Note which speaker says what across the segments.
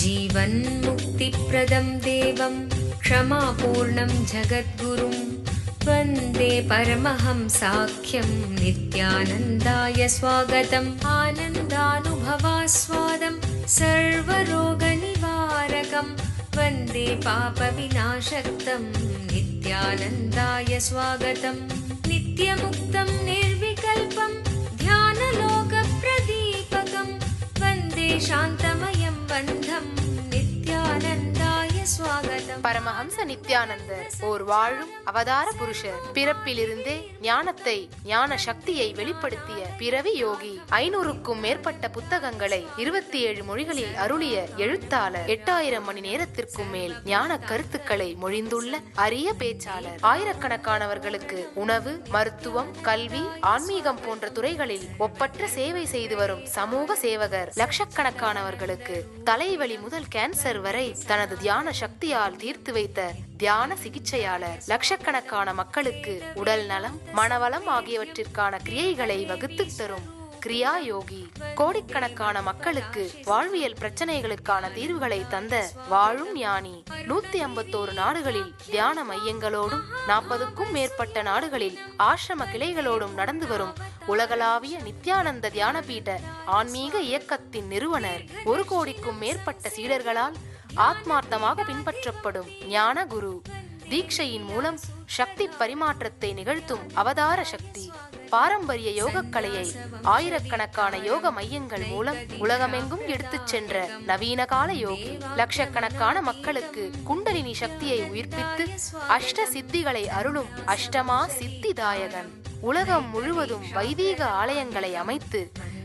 Speaker 1: जीवन्मुक्तिप्रदं देवं क्षमापूर्णं जगद्गुरुं वन्दे परमहंसाख्यं नित्यानन्दाय स्वागतम्। आनन्दानुभवास्वादं सर्वरोगनिवारकं वन्दे पापविनाशक्तं नित्यानन्दाय स्वागतम्। नित्यमुक्तं शान्तमयं बन्धं नित्यानन्द
Speaker 2: பரமஹம்ச நித்யானந்தர் ஓர் வாழும் அவதார புருஷர். பிறப்பிலிருந்தே ஞானத்தை ஞான சக்தியை வெளிப்படுத்திய பிறவி யோகி. ஐநூறுக்கும் மேற்பட்ட புத்தகங்களை இருபத்தி ஏழு மொழிகளில் அருளிய எழுத்தாளர். எட்டாயிரம் மணி நேரத்திற்கும் மேல் ஞான கருத்துக்களை மொழிந்துள்ள அரிய பேச்சாளர். ஆயிரக்கணக்கானவர்களுக்கு உணவு மருத்துவம் கல்வி ஆன்மீகம் போன்ற துறைகளில் ஒப்பற்ற சேவை செய்து வரும் சமூக சேவகர். லட்சக்கணக்கானவர்களுக்கு தலைவலி முதல் கேன்சர் வரை தனது தியான சக்தியால் தீர்த்து வைத்த தியான சிகிச்சையாளர் லட்சக்கணக்கான மக்களுக்கு உடல் நலம் மனவளம் ஆகியவற்றிற்கான கிரியைகளை வகுத்து தரும் கிரியா யோகி. கோடிக்கணக்கான மக்களுக்கு வாழ்வியல் பிரச்சனைகளுக்கான தீர்வுகளை தந்த வாழும் ஞானி. நூத்தி ஐம்பத்தோரு நாடுகளில் தியான மையங்களோடும் நாற்பதுக்கும் மேற்பட்ட நாடுகளில் ஆசிரம கிளைகளோடும் நடந்து வரும் உலகளாவிய நித்யானந்த தியானபீட ஆன்மீக இயக்கத்தின் நிறுவனர் ஒரு கோடிக்கும் மேற்பட்ட சீடர்களால் ஆத்மார்த்தமாக பின்பற்றப்படும் ஞான குரு. தீட்சையின் மூலம் சக்தி பரிமாற்றத்தை நிகழ்த்தும் அவதார சக்தி. பாரம்பரிய யோகக்கலையை ஆயிரக்கணக்கான யோக மையங்கள் மூலம் உலகமெங்கும் எடுத்துச் சென்ற நவீன கால யோகி. லட்சக்கணக்கான மக்களுக்கு குண்டலினி சக்தியை உயிர்ப்பித்து அஷ்ட சித்திகளை அருளும் அஷ்டமா சித்திதாயகன். உலகம் முழுவதும் வைதீக ஆலயங்களை அமைத்து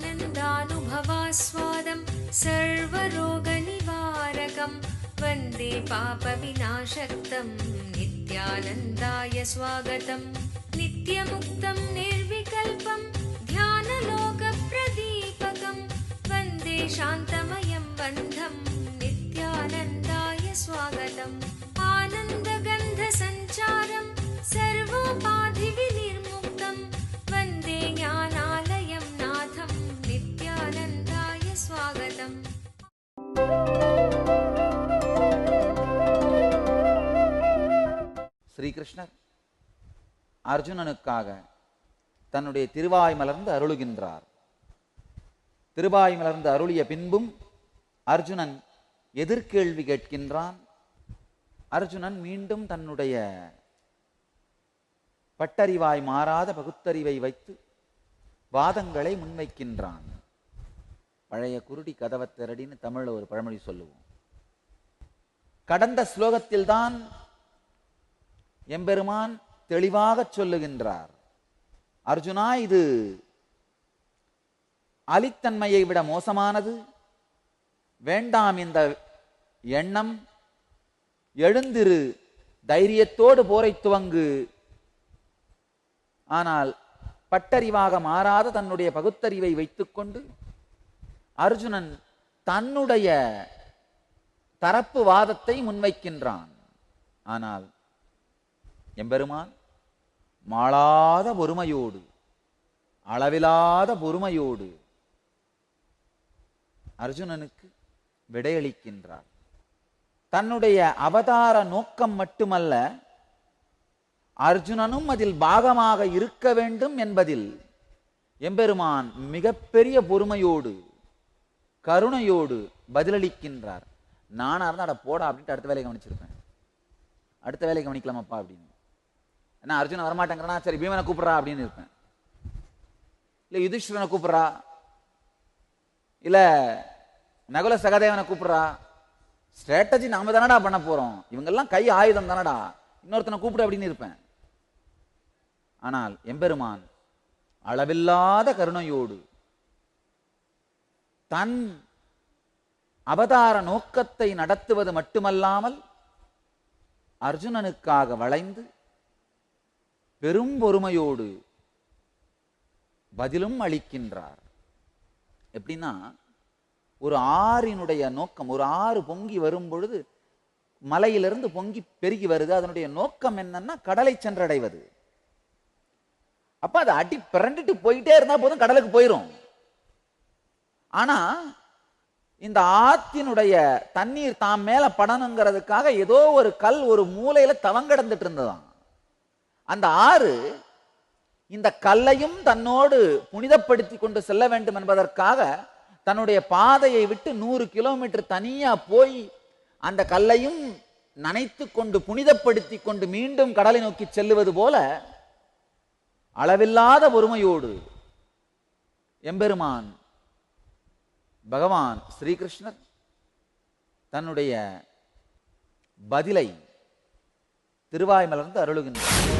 Speaker 1: आनन्दानुभवास्वादं सर्वरोगनिवारकं वन्दे पापविनाशक्तं नित्यानन्दाय स्वागतम् नित्यमुक्तं निर्विकल्पं ध्यानलोकप्रदीपकं वन्दे शान्तमयं बन्धं नित्यानन्दाय स्वागतम्
Speaker 3: ஸ்ரீகிருஷ்ணர் அர்ஜுனனுக்காக தன்னுடைய திருவாய் மலர்ந்து அருளுகின்றார். திருவாய் மலர்ந்து அருளிய பின்பும் அர்ஜுனன் எதிர்கேள்வி கேட்கின்றான். அர்ஜுனன் மீண்டும் தன்னுடைய பட்டறிவாய் மாறாத பகுத்தறிவை வைத்து வாதங்களை முன்வைக்கின்றான். பழைய குருடி கதவத்திரடின்னு தமிழில் ஒரு பழமொழி சொல்லுவோம். கடந்த ஸ்லோகத்தில்தான் எம்பெருமான் தெளிவாகச் சொல்லுகின்றார். அர்ஜுனா இது அலித்தன்மையை விட மோசமானது. வேண்டாம் இந்த எண்ணம். எழுந்திரு தைரியத்தோடு போரை துவங்கு. ஆனால் பட்டறிவாக மாறாத தன்னுடைய பகுத்தறிவை வைத்துக்கொண்டு அர்ஜுனன் தன்னுடைய தரப்பு வாதத்தை முன்வைக்கின்றான். ஆனால் எம்பெருமான் மாளாத பொறுமையோடு அளவிலாத பொறுமையோடு அர்ஜுனனுக்கு விடையளிக்கின்றார். தன்னுடைய அவதார நோக்கம் மட்டுமல்ல அர்ஜுனனும் அதில் பாகமாக இருக்க வேண்டும் என்பதில் எம்பெருமான் மிகப்பெரிய பொறுமையோடு கருணையோடு பதிலளிக்கின்றார். நானாக இருந்தால் அட போடா அப்படின்ட்டு அடுத்த வேலையை கவனிச்சிருப்பேன். அடுத்த வேலையை கவனிக்கலாமாப்பா அப்படின்னு. என்ன அர்ஜுனன் வரமாட்டேங்கிறனா? சரி பீமனை கூப்பிடுறா அப்படின்னு இருப்பேன். இல்ல யுதிஷ்டரனை கூப்பிடுறா. இல்ல நகுல சகதேவனை கூப்பிடுறா. ஸ்ட்ராட்டஜி நாம தானடா பண்ண போறோம். இவங்கெல்லாம் கை ஆயுதம் தானடா. இன்னொருத்தனை கூப்பிடு அப்படின்னு இருப்பேன். ஆனால் எம்பெருமான் அளவில்லாத கருணையோடு தன் அவதார நோக்கத்தை நடத்துவது மட்டுமல்லாமல் அர்ஜுனனுக்காக வளைந்து பெரும் பொறுமையோடு பதிலும் அளிக்கின்றார். எப்படின்னா ஒரு ஆறினுடைய நோக்கம் ஒரு ஆறு பொங்கி வரும் பொழுது மலையிலிருந்து பொங்கி பெருகி வருது. அதனுடைய நோக்கம் என்னன்னா கடலை சென்றடைவது. அப்ப அது அடி பிறண்டுட்டு போயிட்டே இருந்தா போதும் கடலுக்கு போயிரும். ஆனா இந்த ஆத்தினுடைய தண்ணீர் தாம் மேல படணுங்கிறதுக்காக ஏதோ ஒரு கல் ஒரு மூலையில தவங்கடந்துட்டு இருந்ததாம். அந்த ஆறு இந்த கல்லையும் தன்னோடு புனிதப்படுத்தி கொண்டு செல்ல வேண்டும் என்பதற்காக தன்னுடைய பாதையை விட்டு நூறு கிலோமீட்டர் தனியா போய் அந்த கல்லையும் நனைத்து கொண்டு புனிதப்படுத்தி கொண்டு மீண்டும் கடலை நோக்கி செல்லுவது போல அளவில்லாத பொறுமையோடு எம்பெருமான் பகவான் ஸ்ரீகிருஷ்ணர் தன்னுடைய பதிலை திருவாய்மலர்ந்து அருளுகின்றார்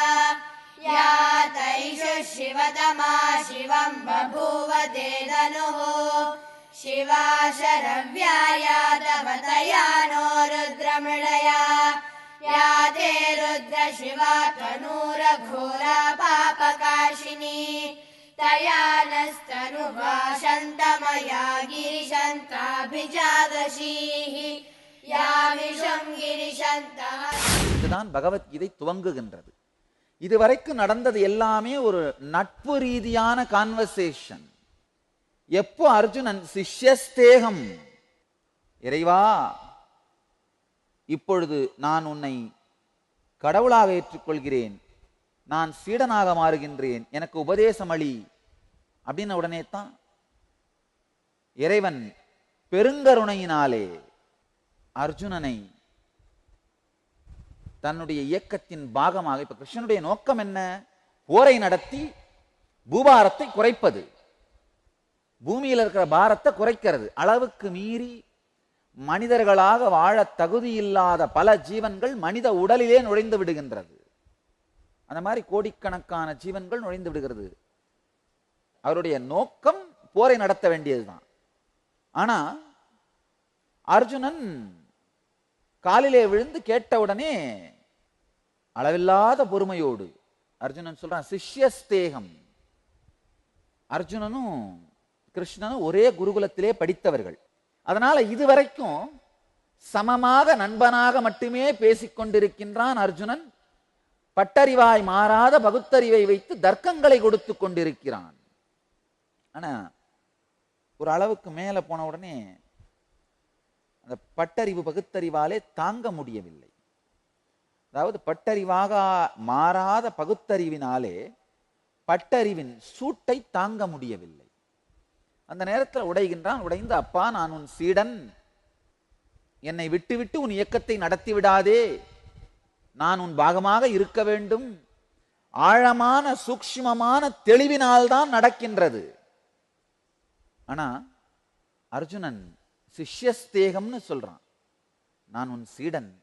Speaker 4: शिवतमा शिवं बभूव ते धनुः शिवा शरव्याया तव तया नो रुद्रमृळया या ते रुद्र शिवा तनूरघोरा पापकाशिनी तया नस्तनुभाषन्तमया गिरिशन्ताभिजादशीः या विषं गिरिशन्तः
Speaker 3: இதுதான் பகவத்கீதை துவங்குகின்றது இதுவரைக்கும் நடந்தது எல்லாமே ஒரு நட்பு ரீதியான கான்வர்சேஷன் எப்போ அர்ஜுனன் சிஷ்யஸ்தேகம்? இறைவா இப்பொழுது நான் உன்னை கடவுளாக ஏற்றுக்கொள்கிறேன். நான் சீடனாக மாறுகின்றேன். எனக்கு உபதேசம் அளி அப்படின்ன உடனே தான் இறைவன் பெருங்கருணையினாலே அர்ஜுனனை தன்னுடைய இயக்கத்தின் பாகமாக இப்ப கிருஷ்ணனுடைய நோக்கம் என்ன? போரை நடத்தி பூபாரத்தை குறைப்பது. பூமியில் இருக்கிற பாரத்தை குறைக்கிறது. அளவுக்கு மீறி மனிதர்களாக வாழ தகுதியில்லாத பல ஜீவன்கள் மனித உடலிலே நுழைந்து விடுகின்றது. அந்த மாதிரி கோடிக்கணக்கான ஜீவன்கள் நுழைந்து விடுகிறது. அவருடைய நோக்கம் போரை நடத்த வேண்டியதுதான். ஆனா அர்ஜுனன் காலிலே விழுந்து கேட்டவுடனே அளவில்லாத பொறுமையோடு அர்ஜுனன் சொல்றான் சிஷ்யஸ்தேகம் அர்ஜுனனும் கிருஷ்ணனும் ஒரே குருகுலத்திலே படித்தவர்கள். அதனால இதுவரைக்கும் சமமாக நண்பனாக மட்டுமே பேசிக்கொண்டிருக்கின்றான் அர்ஜுனன். பட்டறிவாய் மாறாத பகுத்தறிவை வைத்து தர்க்கங்களை கொடுத்து கொண்டிருக்கிறான். ஆனா ஒரு அளவுக்கு மேல போன உடனே அந்த பட்டறிவு பகுத்தறிவாலே தாங்க முடியவில்லை. அதாவது பட்டறிவாக மாறாத பகுத்தறிவினாலே பட்டறிவின் சூட்டை தாங்க முடியவில்லை. அந்த நேரத்தில் உடைகின்றான் உடைந்து அப்பா நான் உன் சீடன். என்னை விட்டுவிட்டு உன் இயக்கத்தை நடத்தி விடாதே நான் உன் பாகமாக இருக்க வேண்டும். ஆழமான சூக்ஷ்மமான தெளிவினால்தான் நடக்கின்றது. ஆனா அர்ஜுனன் சிஷ்யஸ்தேகம்னு சொல்கிறான் நான் உன் சீடன்.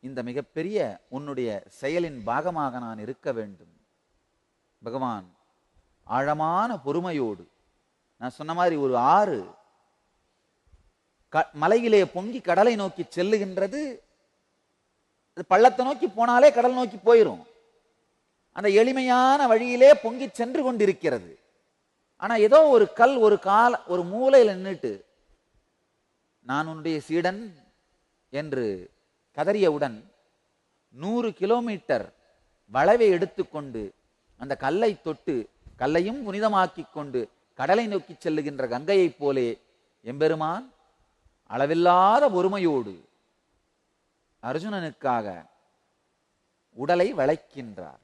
Speaker 3: இந்த மிகப்பெரிய உன்னுடைய செயலின் பாகமாக நான் இருக்க வேண்டும். பகவான் ஆழமான பொறுமையோடு நான் சொன்ன மாதிரி ஒரு ஆறு க- மலையிலே பொங்கி கடலை நோக்கி செல்லுகின்றது. அது பள்ளத்தை நோக்கி போனாலே கடல் நோக்கி போயிடும் அந்த எளிமையான வழியிலே பொங்கி சென்று கொண்டிருக்கிறது. ஆனால் ஏதோ ஒரு கல் ஒரு கால ஒரு மூலையில் நின்றுட்டு நான் உன்னுடைய சீடன் என்று கதறியவுடன் நூறு கிலோமீட்டர் வளைவை எடுத்துக்கொண்டு அந்த கல்லை தொட்டு கல்லையும் புனிதமாக்கி கொண்டு கடலை நோக்கி செல்லுகின்ற கங்கையைப் போலே எம்பெருமான் அளவில்லாத ஒருமையோடு அர்ஜுனனுக்காக உடலை வளைக்கின்றார்.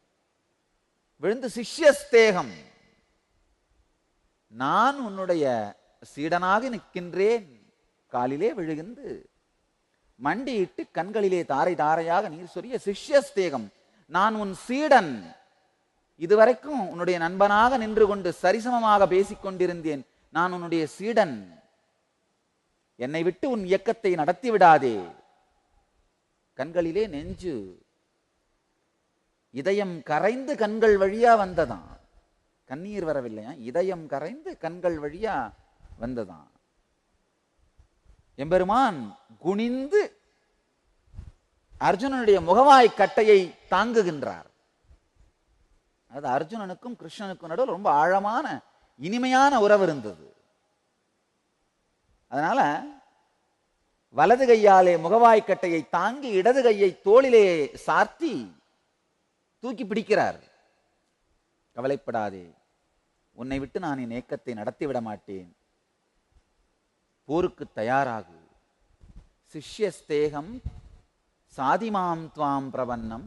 Speaker 3: விழுந்து சிஷ்யஸ்தேகம் நான் உன்னுடைய சீடனாக நிற்கின்றேன். காலிலே விழுகின்று மண்டியிட்டு கண்களிலே தாரை தாரையாக நீர் சொரிய சிஷ்யஸ்தேகம் நான் உன் சீடன். இதுவரைக்கும் உன்னுடைய நண்பனாக நின்று கொண்டு சரிசமமாக பேசிக் கொண்டிருந்தேன். நான் உன்னுடைய சீடன். என்னை விட்டு உன் இயக்கத்தை நடத்தி விடாதே. கண்களிலே நெஞ்சு. இதயம் கரைந்து கண்கள் வழியா வந்ததான் கண்ணீர் வரவில்லையா? இதயம் கரைந்து கண்கள் வழியா வந்ததான் எம்பெருமான் குனிந்து அர்ஜுனனுடைய முகவாய் கட்டையை தாங்குகின்றார். அது அர்ஜுனனுக்கும் கிருஷ்ணனுக்கும் நடுவில் ரொம்ப ஆழமான இனிமையான உறவு இருந்தது. அதனால வலது கையாலே முகவாய் கட்டையை தாங்கி இடது கையை தோளிலே சார்த்தி தூக்கி பிடிக்கிறார். கவலைப்படாதே. உன்னை விட்டு நான் என் ஏக்கத்தை நடத்தி விட மாட்டேன். போருக்கு தயாராகு. சிஷ்யஸ்தேகம் சாதிமாம் துவாம் பிரபன்னம்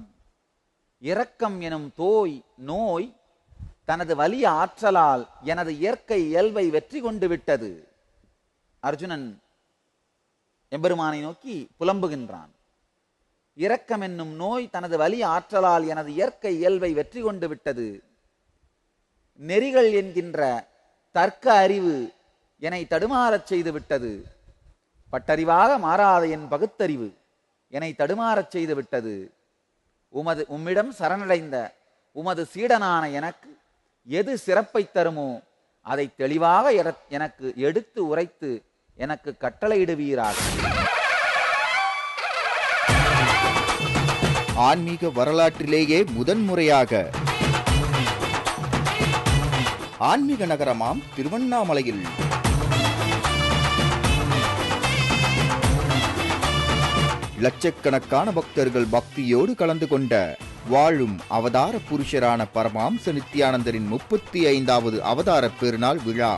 Speaker 3: இரக்கம் எனும் தோய் நோய் தனது வலிய ஆற்றலால் எனது இயற்கை இயல்பை வெற்றி கொண்டு விட்டது. அர்ஜுனன் எம்பெருமானை நோக்கி புலம்புகின்றான். இரக்கம் என்னும் நோய் தனது வலிய ஆற்றலால் எனது இயற்கை இயல்பை வெற்றி கொண்டு விட்டது. நெறிகள் என்கின்ற தர்க்க அறிவு என்னை தடுமாறச் செய்து விட்டது பட்டறிவாக மாறாத என் பகுத்தறிவு என்னை தடுமாறச் செய்து விட்டது உமது உம்மிடம் சரணடைந்த உமது சீடனான எனக்கு எது சிறப்பை தருமோ அதை தெளிவாக எனக்கு எடுத்து உரைத்து எனக்கு கட்டளையிடுவீராக.
Speaker 5: ஆன்மீக வரலாற்றிலேயே முதன்முறையாக ஆன்மீக நகரமாம் திருவண்ணாமலையில். லட்சக்கணக்கான பக்தர்கள் பக்தியோடு கலந்து கொண்ட வாழும் அவதார புருஷரான பரமாம்ச நித்யானந்தரின் முப்பத்தி ஐந்தாவது அவதார பெருநாள் விழா.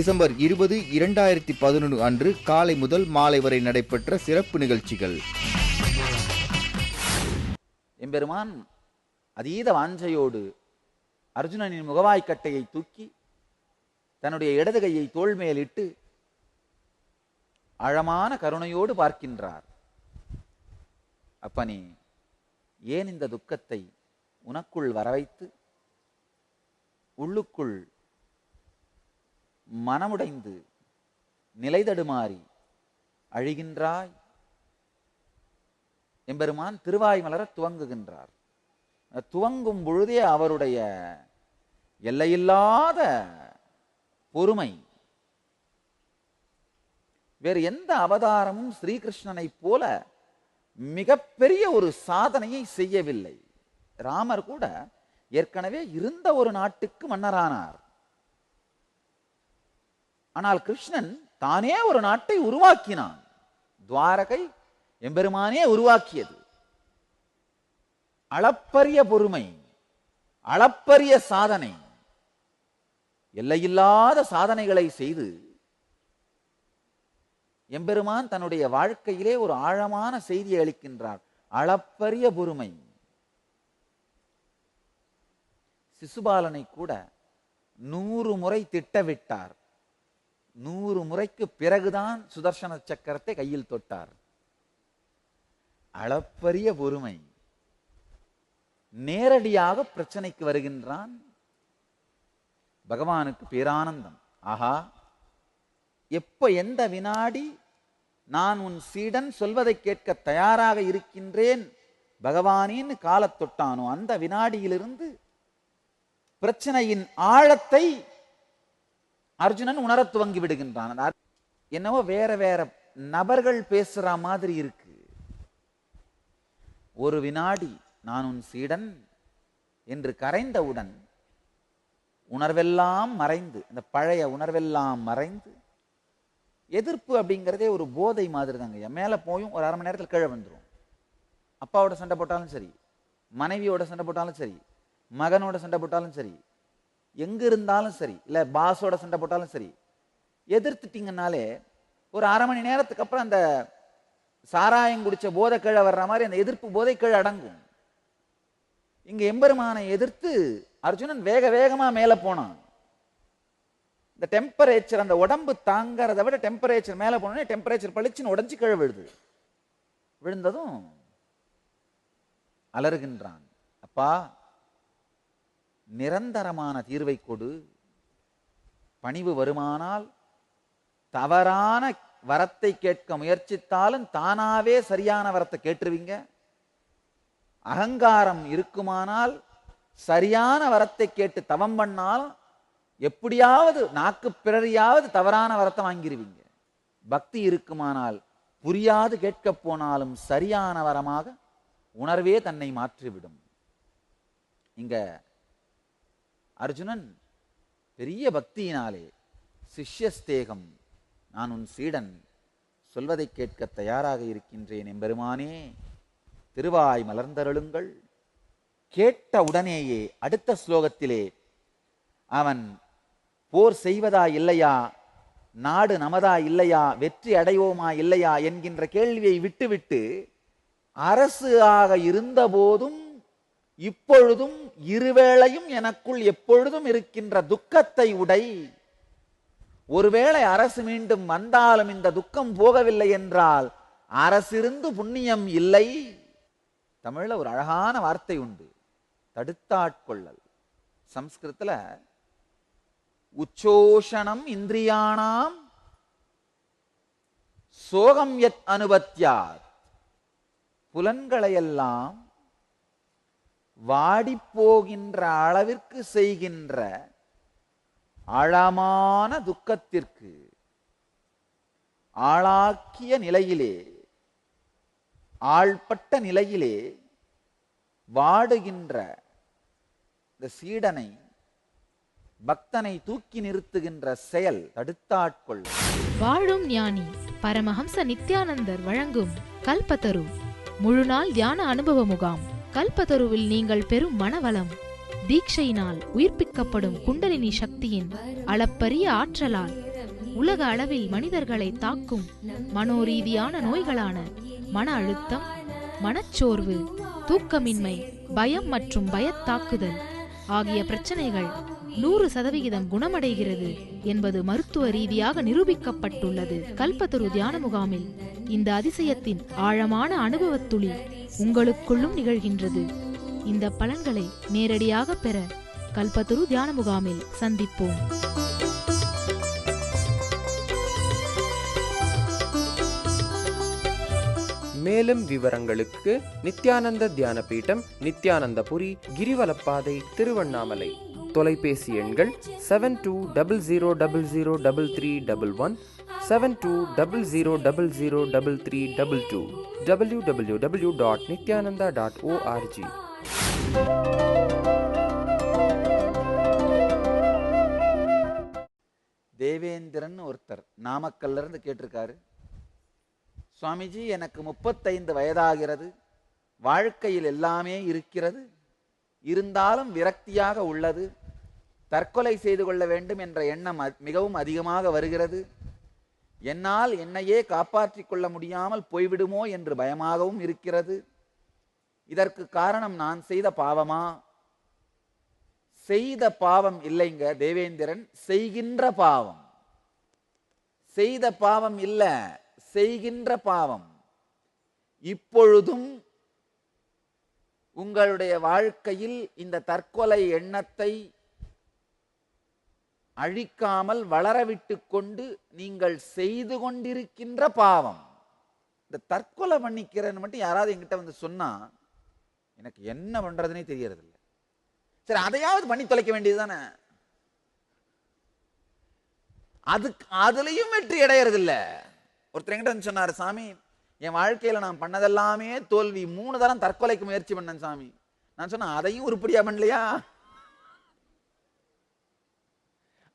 Speaker 5: டிசம்பர் இருபது இரண்டாயிரத்தி பதினொன்று அன்று காலை முதல் மாலை வரை நடைபெற்ற சிறப்பு நிகழ்ச்சிகள்.
Speaker 3: எம்பெருமான் அதீத வாஞ்சையோடு அர்ஜுனனின் முகவாய்க்கட்டையை தூக்கி தன்னுடைய இடது கையை தோள் மேலிட்டு ஆழமான கருணையோடு பார்க்கின்றார். அப்பனே ஏன் இந்த துக்கத்தை உனக்குள் வரவைத்து உள்ளுக்குள் மனமுடைந்து நிலைதடுமாறி அழிகின்றாய். எம்பெருமான் திருவாய் மலர துவங்குகின்றார். துவங்கும் பொழுதே அவருடைய எல்லையில்லாத பொறுமை வேறு எந்த அவதாரமும் ஸ்ரீகிருஷ்ணனைப் போல மிகப்பெரிய ஒரு சாதனையை செய்யவில்லை. ராமர் கூட ஏற்கனவே இருந்த ஒரு நாட்டுக்கு மன்னரானார். ஆனால் கிருஷ்ணன் தானே ஒரு நாட்டை உருவாக்கினான். துவாரகை எம்பெருமானே உருவாக்கியது. அளப்பரிய பொறுமை அளப்பரிய சாதனை எல்லையில்லாத சாதனைகளை செய்து எம்பெருமான் தன்னுடைய வாழ்க்கையிலே ஒரு ஆழமான செய்தியை அளிக்கின்றார். அளப்பரிய பொறுமை. சிசுபாலனை கூட நூறு முறை திட்டவிட்டார். நூறு முறைக்கு பிறகுதான் சுதர்சன சக்கரத்தை கையில் தொட்டார். அளப்பரிய பொறுமை. நேரடியாக பிரச்சனைக்கு வருகின்றான். பகவானுக்கு பேரானந்தம். ஆஹா எப்ப எந்த வினாடி நான் உன் சீடன் சொல்வதை கேட்க தயாராக இருக்கின்றேன் பகவானின்னு காலத் தொட்டானோ அந்த வினாடியிலிருந்து பிரச்சனையின் ஆழத்தை அர்ஜுனன் உணர துவங்கி விடுகின்றான். என்னவோ வேற வேற நபர்கள் பேசுற மாதிரி இருக்கு. ஒரு வினாடி நான் உன் சீடன் என்று கரைந்தவுடன் உணர்வெல்லாம் மறைந்து இந்த பழைய உணர்வெல்லாம் மறைந்து எதிர்ப்பு அப்படிங்கிறதே ஒரு போதை மாதிரி தாங்க மேலே போயும் ஒரு அரை மணி நேரத்தில் கீழே வந்துடும் அப்பாவோட சண்டை போட்டாலும் சரி மனைவியோட சண்டை போட்டாலும் சரி மகனோட சண்டை போட்டாலும் சரி எங்க இருந்தாலும் சரி இல்ல பாஸோட சண்டை போட்டாலும் சரி எதிர்த்துட்டீங்கன்னாலே ஒரு அரை மணி நேரத்துக்கு அப்புறம் அந்த சாராயம் குடிச்ச போதை கீழே வர்ற மாதிரி அந்த எதிர்ப்பு போதை கீழே அடங்கும். இங்க எம்பெருமானை எதிர்த்து அர்ஜுனன் வேக வேகமா மேல போனான். இந்த டெம்பரேச்சர் அந்த உடம்பு தாங்கறதை விட டெம்பரேச்சர் மேல போனோடனே டெம்பரேச்சர் பளிச்சுன்னு உடஞ்சி கீழே விழுது. விழுந்ததும் அலறுகின்றான். அப்பா நிரந்தரமான தீர்வை கொடு. பணிவு வருமானால் தவறான வரத்தை கேட்க முயற்சித்தாலும் தானாவே சரியான வரத்தை கேட்டுருவீங்க. அகங்காரம் இருக்குமானால் சரியான வரத்தை கேட்டு தவம் பண்ணாலும் எப்படியாவது நாக்கு பிறறியாவது தவறான வரத்தை வாங்கிருவீங்க. பக்தி இருக்குமானால் புரியாது கேட்கப் போனாலும் சரியான வரமாக உணர்வே தன்னை மாற்றிவிடும். இங்க அர்ஜுனன் பெரிய பக்தியினாலே சிஷ்யஸ்தேகம் நான் உன் சீடன் சொல்வதை கேட்க தயாராக இருக்கின்றேன் எம்பெருமானே திருவாய் மலர்ந்தருளுங்கள். கேட்ட உடனேயே அடுத்த ஸ்லோகத்திலே அவன் போர் செய்வதா இல்லையா? நாடு நமதா இல்லையா? வெற்றி அடைவோமா இல்லையா? என்கின்ற கேள்வியை விட்டுவிட்டு அரசு ஆக இருந்தபோதும் இப்பொழுதும் இருவேளையும் எனக்குள் எப்பொழுதும் இருக்கின்ற துக்கத்தை உடை. ஒருவேளை அரசு மீண்டும் வந்தாலும் இந்த துக்கம் போகவில்லை என்றால் அரசிருந்து புண்ணியம் இல்லை. தமிழ்ல ஒரு அழகான வார்த்தை உண்டு. தடுத்தாட்கொள்ளல். சம்ஸ்கிருத்தில் உச்சோஷணம் இந்திரியானாம் சோகம் எத் அனுபத்தியார் புலன்களையெல்லாம் வாடிப்போகின்ற அளவிற்கு செய்கின்ற ஆழமான துக்கத்திற்கு ஆளாக்கிய நிலையிலே ஆள்பட்ட நிலையிலே வாடுகின்ற இந்த சீடனை பக்தனை தூக்கி நிறுத்துகின்ற செயல் தடுத்தாட்கொள்.
Speaker 2: வாழும் ஞானி பரமஹம்ச நித்யானந்தர் வழங்கும் கல்பத்தரு முழுநாள் தியான அனுபவ முகாம். கல்பதருவில் நீங்கள் பெறும் மனவளம். தீட்சையினால் உயிர்ப்பிக்கப்படும் குண்டலினி சக்தியின் அளப்பரிய ஆற்றலால் உலக அளவில் மனிதர்களை தாக்கும் மனோரீதியான நோய்களான மன அழுத்தம் மனச்சோர்வு தூக்கமின்மை பயம் மற்றும் பயத்தாக்குதல் ஆகிய பிரச்சனைகள் நூறு சதவிகிதம் குணமடைகிறது என்பது மருத்துவ ரீதியாக நிரூபிக்கப்பட்டுள்ளது. கல்பத்தரு தியான முகாமில் இந்த அதிசயத்தின் ஆழமான அனுபவத்துளி உங்களுக்குள்ளும் நிகழ்கின்றது. இந்த பலன்களை நேரடியாக பெற கல்பத்துரு தியான முகாமில் சந்திப்போம்.
Speaker 6: மேலும் விவரங்களுக்கு நித்யானந்த தியான பீட்டம் நித்யானந்தபுரி கிரிவலப்பாதை திருவண்ணாமலை. தொலைபேசி எண்கள் seven two double zero double zero double three double one seven two double zero double zero double three double two W W W dot Nithyananda dot
Speaker 3: O R G Devendran ஒருத்தர் நாமக்கல்ல இருந்து கேட்டிருக்காரு. சுவாமிஜி எனக்கு முப்பத்தைந்து வயதாகிறது. வாழ்க்கையில் எல்லாமே இருக்கிறது. இருந்தாலும் விரக்தியாக உள்ளது. தற்கொலை செய்து கொள்ள வேண்டும் என்ற எண்ணம் மிகவும் அதிகமாக வருகிறது. என்னால் என்னையே காப்பாற்றிக் கொள்ள முடியாமல் போய்விடுமோ என்று பயமாகவும் இருக்கிறது. இதற்கு காரணம் நான் செய்த பாவமா? செய்த பாவம் இல்லைங்க தேவேந்திரன் செய்கின்ற பாவம். செய்த பாவம் இல்ல செய்கின்ற பாவம். இப்பொழுதும் உங்களுடைய வாழ்க்கையில் இந்த தற்கொலை எண்ணத்தை அழிக்காமல் வளரவிட்டு கொண்டு நீங்கள் செய்து கொண்டிருக்கின்ற பாவம். இந்த தற்கொலை பண்ணிக்கிறேன்னு மட்டும் யாராவது என்கிட்ட வந்து சொன்னால் எனக்கு என்ன பண்ணுறதுனே தெரியறது சரி அதையாவது பண்ணி தொலைக்க வேண்டியது தானே அதுக்கு அதுலேயும் வெற்றி அடையறது ஒருத்தர் என்கிட்ட வந்து சொன்னார் சாமி என் வாழ்க்கையில் நான் பண்ணதெல்லாமே தோல்வி. மூணு தரம் தற்கொலைக்கு முயற்சி பண்ணேன் சாமி. நான் சொன்னேன் அதையும் உருப்படியாக பண்ணலையா?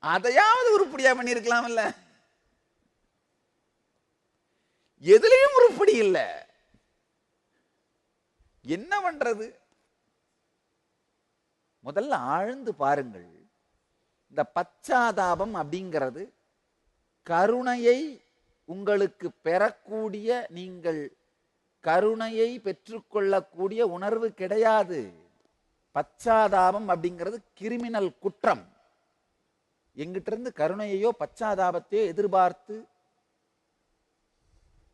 Speaker 3: அதையாவது உருப்படியா பண்ணிருக்கலாம்ல எதுலயும் உருப்படி இல்ல. என்ன பண்றது? முதல்ல ஆழ்ந்து பாருங்கள். இந்த பச்சாதாபம் அப்படிங்கிறது கருணையை உங்களுக்கு பெறக்கூடிய நீங்கள் கருணையை பெற்றுக்கொள்ளக்கூடிய உணர்வு கிடையாது. பச்சாதாபம் அப்படிங்கிறது கிரிமினல் குற்றம். எங்கிட்ட இருந்து கருணையையோ பச்சாதாபத்தையோ எதிர்பார்த்து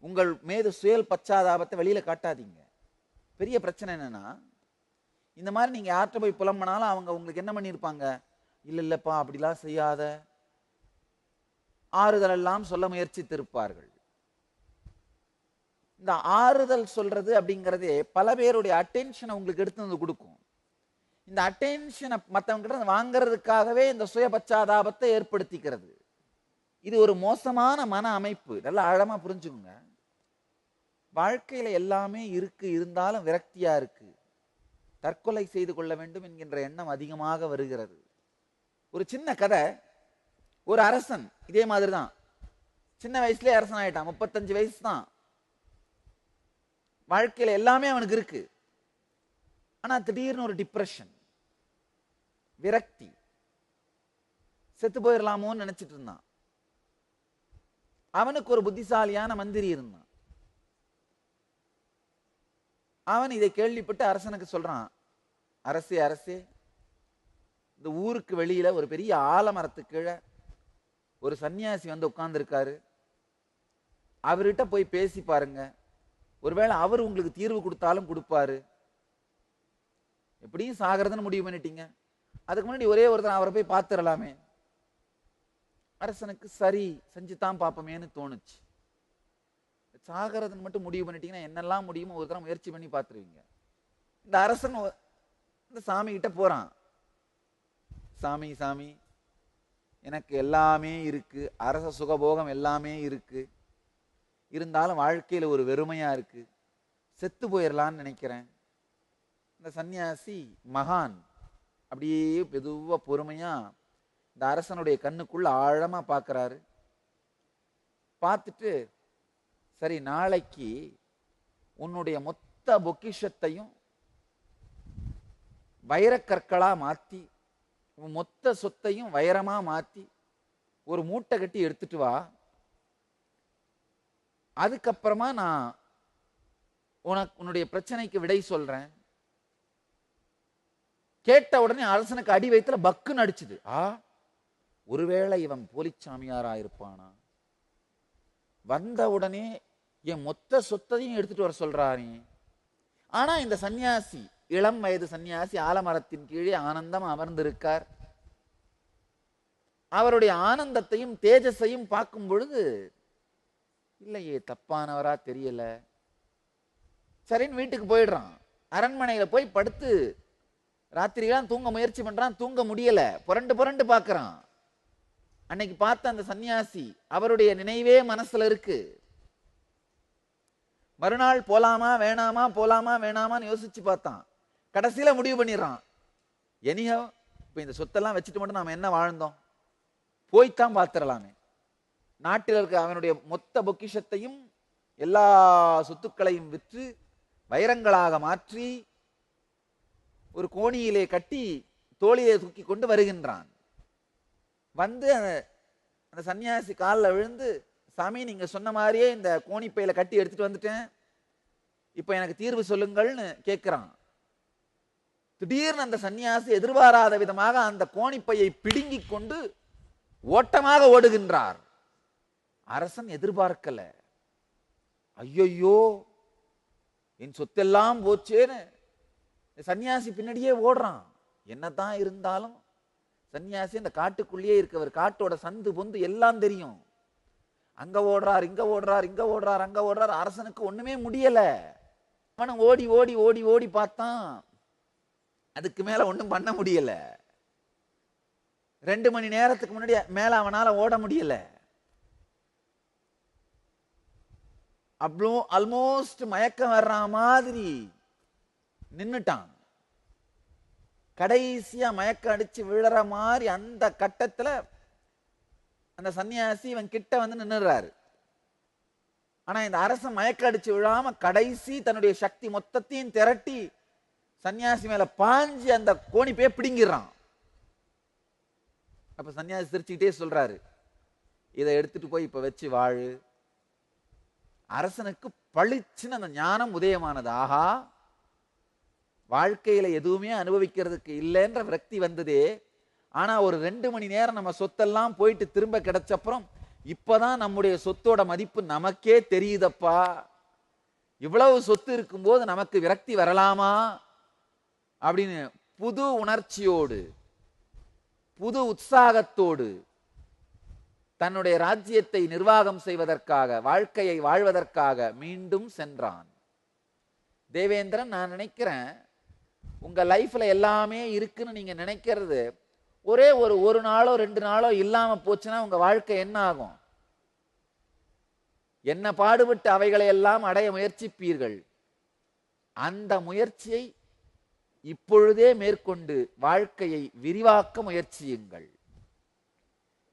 Speaker 3: உங்கள் மீது சுயல் பச்சாதாபத்தை வெளியில காட்டாதீங்க. பெரிய பிரச்சனை என்னன்னா இந்த மாதிரி நீங்க யார்கிட்ட போய் புலம்புனாலும் அவங்க உங்களுக்கு என்ன பண்ணியிருப்பாங்க? இல்ல இல்லப்பா அப்படிலாம் செய்யாத. ஆறுதல் எல்லாம் சொல்ல முயற்சித்திருப்பார்கள். இந்த ஆறுதல் சொல்றது அப்படிங்கிறதே பல பேருடைய அட்டென்ஷனை உங்களுக்கு எடுத்து வந்து கொடுக்கும். இந்த அட்டென்ஷனை மற்றவங்க கிட்ட வாங்குறதுக்காகவே இந்த சுய பச்சாதாபத்தை ஏற்படுத்திக்கிறது. இது ஒரு மோசமான மன அமைப்பு. நல்லா ஆழமாக புரிஞ்சுக்கோங்க. வாழ்க்கையில் எல்லாமே இருக்கு இருந்தாலும் விரக்தியாக இருக்கு. தற்கொலை செய்து கொள்ள வேண்டும் என்கின்ற எண்ணம் அதிகமாக வருகிறது. ஒரு சின்ன கதை. ஒரு அரசன் இதே மாதிரி தான் சின்ன வயசுலேயே அரசன் ஆகிட்டான் முப்பத்தஞ்சு வயசு தான் வாழ்க்கையில் எல்லாமே அவனுக்கு இருக்குது ஆனா திடீர்னு ஒரு டிப்ரெஷன் விரக்தி செத்து போயிடலாமோன்னு நினைச்சிட்டு இருந்தான். அவனுக்கு ஒரு புத்திசாலியான மந்திரி இருந்தான். அவன் இதை கேள்விப்பட்டு அரசனுக்கு சொல்றான் அரசே அரசே இந்த ஊருக்கு வெளியில ஒரு பெரிய ஆலமரத்துக்கு கீழே ஒரு சன்னியாசி வந்து உட்கார்ந்துருக்காரு. அவர்கிட்ட போய் பேசி பாருங்க. ஒருவேளை அவர் உங்களுக்கு தீர்வு கொடுத்தாலும் கொடுப்பாரு. எப்படியும் சாகிறதுன்னு முடிவு பண்ணிட்டீங்க. அதுக்கு முன்னாடி ஒரே ஒருத்தர் அவரை போய் பார்த்துடலாமே. அரசனுக்கு சரி செஞ்சு தான் பார்ப்போமேன்னு தோணுச்சு. சாகிறதுன்னு மட்டும் முடிவு பண்ணிட்டீங்கன்னா என்னெல்லாம் முடியுமோ ஒரு தரம் முயற்சி பண்ணி பார்த்துருவீங்க. இந்த அரசன் இந்த சாமி கிட்ட போறான். சாமி சாமி எனக்கு எல்லாமே இருக்கு. அரச சுகபோகம் எல்லாமே இருக்கு. இருந்தாலும் வாழ்க்கையில ஒரு வெறுமையா இருக்கு. செத்து போயிடலான்னு நினைக்கிறேன். இந்த சன்னியாசி மகான். அப்படியே மெதுவாக பொறுமையாக இந்த அரசனுடைய கண்ணுக்குள்ள ஆழமாக பார்க்கறாரு பார்த்துட்டு சரி நாளைக்கு உன்னுடைய மொத்த பொக்கிஷத்தையும் வைரக்கற்களாக மாற்றி உன் மொத்த சொத்தையும் வைரமாக மாற்றி ஒரு மூட்டை கட்டி எடுத்துட்டு வா. அதுக்கப்புறமா நான் உனக்கு உன்னுடைய பிரச்சனைக்கு விடை சொல்கிறேன் கேட்ட உடனே அரசனுக்கு அடி வயிற்றுல பக்குன்னு அடிச்சுது. ஆ ஒருவேளை இவன் போலிச்சாமியாரா இருப்பானா வந்த உடனே என் மொத்த சொத்தையும் எடுத்துட்டு வர சொல்றானே ஆனா இந்த சன்னியாசி இளம் வயது சன்னியாசி ஆலமரத்தின் கீழே ஆனந்தம் அமர்ந்திருக்கார். அவருடைய ஆனந்தத்தையும் தேஜஸையும் பார்க்கும் பொழுது இல்லையே தப்பானவரா தெரியல. சரின்னு வீட்டுக்கு போயிடுறான். அரண்மனையில போய் படுத்து ராத்திரிலாம் தூங்க முயற்சி பண்றான் தூங்க முடியல. புரண்டு புரண்டு பார்க்கறான். அன்னைக்கு பார்த்த அந்த சன்னியாசி அவருடைய நினைவே மனசுல இருக்கு. மறுநாள் போலாமா வேணாமா போலாமா வேணாமான்னு யோசிச்சு பார்த்தான். கடைசியில முடிவு பண்ணிடுறான். எனியோ இப்ப இந்த சொத்தெல்லாம் வச்சுட்டு மட்டும் நாம என்ன வாழ்ந்தோம்? போய்த்தான் பார்த்துடலாமே. நாட்டில் இருக்க அவனுடைய மொத்த பொக்கிஷத்தையும் எல்லா சொத்துக்களையும் விற்று வைரங்களாக மாற்றி ஒரு கோணியிலே கட்டி தோழியை தூக்கி கொண்டு வருகின்றான். வந்து அந்த- அந்த சன்னியாசி காலில் விழுந்து சாமி நீங்க சொன்ன மாதிரியே இந்த கோணிப்பையில் கட்டி எடுத்துட்டு வந்துட்டேன். இப்போ எனக்கு தீர்வு சொல்லுங்கள்னு கேட்குறான் திடீர்னு அந்த சன்னியாசி எதிர்பாராத விதமாக அந்த கோணிப்பையை பிடுங்கி கொண்டு ஓட்டமாக ஓடுகின்றார். அரசன் எதிர்பார்க்கல. ஐயையோ என் சொத்தெல்லாம் போச்சேன்னு சன்னியாசி பின்னாடியே ஓடுறான். என்னதான் இருந்தாலும் சன்னியாசி அந்த காட்டுக்குள்ளேயே இருக்கவர். காட்டோட சந்து பொந்து எல்லாம் தெரியும். அங்க ஓடுறார் இங்க ஓடுறார் இங்க ஓடுறார் அங்க ஓடுறார். அரசனுக்கு ஒண்ணுமே முடியல. அவனும் ஓடி ஓடி ஓடி ஓடி பார்த்தான். அதுக்கு மேல ஒண்ணும் பண்ண முடியல. ரெண்டு மணி நேரத்துக்கு முன்னாடி மேல அவனால ஓட முடியல. அவ்வளோ ஆல்மோஸ்ட் மயக்கம் வர்ற மாதிரி நின்னுட்டான். கடைசியா மயக்கம் அடிச்சு விழுற மாதிரி அந்த கட்டத்துல அந்த சன்னியாசி இவன் கிட்ட வந்து நின்னுறாரு ஆனா இந்த அரசன் மயக்கம் அடிச்சு விழாம கடைசி தன்னுடைய சக்தி மொத்தத்தையும் திரட்டி சன்னியாசி மேல பாஞ்சு அந்த கோணி போய் பிடுங்கிடுறான். அப்ப சன்னியாசி சிரிச்சுக்கிட்டே சொல்றாரு இதை எடுத்துட்டு போய் இப்ப வச்சு வாழு. அரசனுக்கு பளிச்சுன்னு அந்த ஞானம் உதயமானது. ஆஹா வாழ்க்கையில் எதுவுமே அனுபவிக்கிறதுக்கு இல்லைன்ற விரக்தி வந்ததே. ஆனால் ஒரு ரெண்டு மணி நேரம் நம்ம சொத்தெல்லாம் போயிட்டு திரும்ப கிடைச்சப்புறம் இப்போதான் நம்முடைய சொத்தோட மதிப்பு நமக்கே தெரியுதப்பா. இவ்வளவு சொத்து இருக்கும்போது நமக்கு விரக்தி வரலாமா? அப்படின்னு புது உணர்ச்சியோடு புது உற்சாகத்தோடு தன்னுடைய ராஜ்யத்தை நிர்வாகம் செய்வதற்காக வாழ்க்கையை வாழ்வதற்காக மீண்டும் சென்றான். தேவேந்திரன் நான் நினைக்கிறேன் உங்க லைஃப்பில் எல்லாமே இருக்குன்னு நீங்க நினைக்கிறது ஒரே ஒரு ஒரு நாளோ ரெண்டு நாளோ இல்லாம போச்சுன்னா உங்க வாழ்க்கை என்ன ஆகும்? என்ன பாடுபட்டு அவைகளை எல்லாம் அடைய முயற்சிப்பீர்கள்? அந்த முயற்சியை இப்பொழுதே மேற்கொண்டு வாழ்க்கையை விரிவாக்க முயற்சியுங்கள்.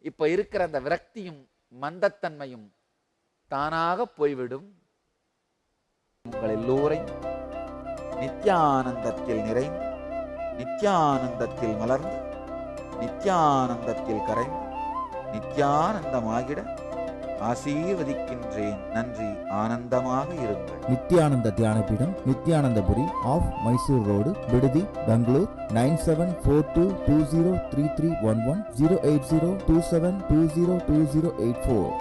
Speaker 3: இப்ப இருக்கிற அந்த விரக்தியும் மந்தத்தன்மையும் தானாக போய்விடும். உங்கள் எல்லோரையும் நித்யானந்தத்தில் நிறைந்து நித்யானந்தத்தில் மலர்ந்து நித்யானந்தத்தில் கரைந்து நித்யானந்தமாகிட ஆசீர்வதிக்கின்றேன். நன்றி ஆனந்தமாக இருங்கள்.
Speaker 7: நித்யானந்த தியானபீடம் நித்யானந்தபுரி ஆஃப் மைசூர் ரோடு விடுதி Bangalore nine seven four two two zero three three one one zero eight zero two seven two zero two zero eight four